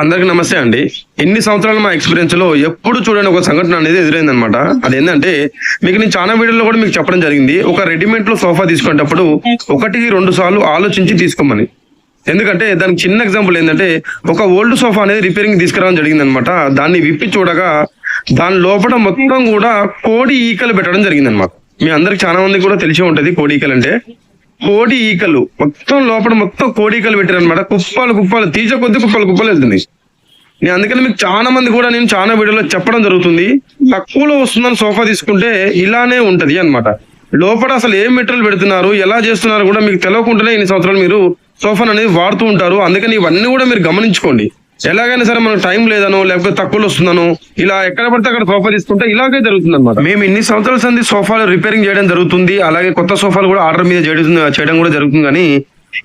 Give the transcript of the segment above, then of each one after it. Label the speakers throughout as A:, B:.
A: అందరికి నమస్తే అండి. ఎన్ని సంవత్సరాలు మా ఎక్స్పీరియన్స్లో ఎప్పుడు చూడని ఒక సంఘటన అనేది ఎదురైంది అనమాట అదేంటంటే మీకు నేను చాలా వీడియోలో కూడా మీకు చెప్పడం జరిగింది. ఒక రెడీమేడ్లో సోఫా తీసుకునేటప్పుడు ఒకటికి రెండు సార్లు ఆలోచించి తీసుకోమని. ఎందుకంటే దానికి చిన్న ఎగ్జాంపుల్ ఏంటంటే ఒక ఓల్డ్ సోఫా అనేది రిపేరింగ్ తీసుకురావడం జరిగింది అనమాట దాన్ని విప్పి చూడగా దాని లోపల మొత్తం కూడా కోడి ఈకలు పెట్టడం జరిగింది అనమాట మీ అందరికి చాలా మంది కూడా తెలిసి ఉంటది కోడి ఈకలు అంటే కోడి ఈకలు. మొత్తం లోపల మొత్తం కోడి ఈకలు పెట్టారు అనమాట కుప్పాలు కుప్పాలు. తీజ కొద్ది కుప్పలు కుప్పలు వెళ్తుంది నేను అందుకని మీకు చాలా మంది కూడా నేను చాలా వీడియోలో చెప్పడం జరుగుతుంది. తక్కువలో వస్తుందని సోఫా తీసుకుంటే ఇలానే ఉంటది అన్నమాట. లోపల అసలు ఏం మెటీరియల్ పెడుతున్నారు ఎలా చేస్తున్నారు కూడా మీకు తెలియకుండానే ఇన్ని సంవత్సరాలు మీరు సోఫాను అనేది వాడుతూ ఉంటారు. అందుకని ఇవన్నీ కూడా మీరు గమనించుకోండి. ఎలాగైనా సరే మనకు టైం లేదనో లేకపోతే తక్కువలో వస్తుందనో ఇలా ఎక్కడ పడితే అక్కడ సోఫా తీసుకుంటే ఇలాగే జరుగుతుంది అనమాట మేము ఇన్ని సంవత్సరాల సంది సోఫాలు రిపేరింగ్ చేయడం జరుగుతుంది అలాగే కొత్త సోఫాలు కూడా ఆర్డర్ మీద చేయడం చేయడం కూడా జరుగుతుంది కానీ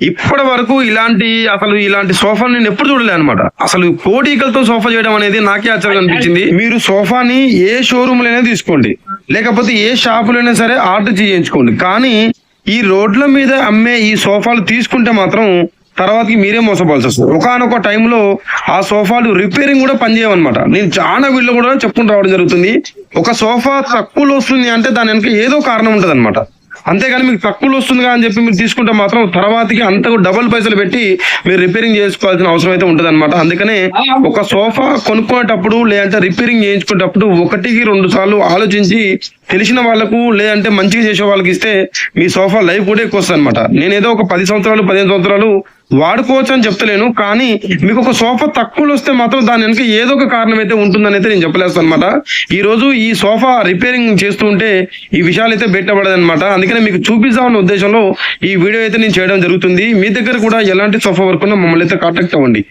A: ఇప్పటి వరకు ఇలాంటి అసలు ఇలాంటి సోఫాని నేను ఎప్పుడు చూడలే అనమాట అసలు కోడికలతో సోఫా చేయడం అనేది నాకే ఆశ్చర్యం అనిపించింది. మీరు సోఫాని ఏ షోరూమ్లోనే తీసుకోండి లేకపోతే ఏ షాపులైనా సరే ఆర్డర్ చేయించుకోండి. కానీ ఈ రోడ్ల మీద అమ్మే ఈ సోఫాలు తీసుకుంటే మాత్రం తర్వాతకి మీరే మోసపోవాల్సి వస్తుంది. ఒకనొక టైంలో ఆ సోఫాలు రిపేరింగ్ కూడా పనిచేయమన్నమాట నేను చాలా వీళ్ళు కూడా చెప్పుకుంటూ రావడం జరుగుతుంది. ఒక సోఫా తక్కువలో వస్తుంది అంటే దాని వెనక ఏదో కారణం ఉంటుంది అంతేగాని మీకు తక్కువలో వస్తుందిగా అని చెప్పి మీరు తీసుకుంటే మాత్రం తర్వాతకి అంతకు డబుల్ పైసలు పెట్టి మీరు రిపేరింగ్ చేసుకోవాల్సిన అవసరం అయితే ఉంటుంది అనమాట అందుకనే ఒక సోఫా కొనుక్కునేటప్పుడు లేదంటే రిపేరింగ్ చేయించుకునేటప్పుడు ఒకటికి రెండు సార్లు ఆలోచించి తెలిసిన వాళ్ళకు లేదంటే మంచిగా చేసే వాళ్ళకి ఇస్తే మీ సోఫా లైఫ్ కూడా ఎక్కువ వస్తుంది అనమాట నేను ఏదో ఒక పది సంవత్సరాలు పదిహేను సంవత్సరాలు వాడుకోవచ్చు అని చెప్తలేను కానీ మీకు ఒక సోఫా తక్కువలో వస్తే మాత్రం దాని వెనక ఏదో ఒక కారణం అయితే ఉంటుందని అయితే నేను చెప్పలేస్తాను అనమాట ఈ రోజు ఈ సోఫా రిపేరింగ్ చేస్తూ ఉంటే ఈ విషయాలు అయితే బయటపడదు అనమాట అందుకనే మీకు చూపిస్తామన్న ఉద్దేశంలో ఈ వీడియో అయితే నేను చేయడం జరుగుతుంది. మీ దగ్గర కూడా ఎలాంటి సోఫా వర్క్ ఉన్నా మమ్మల్ని అయితే కాంటాక్ట్ అవ్వండి.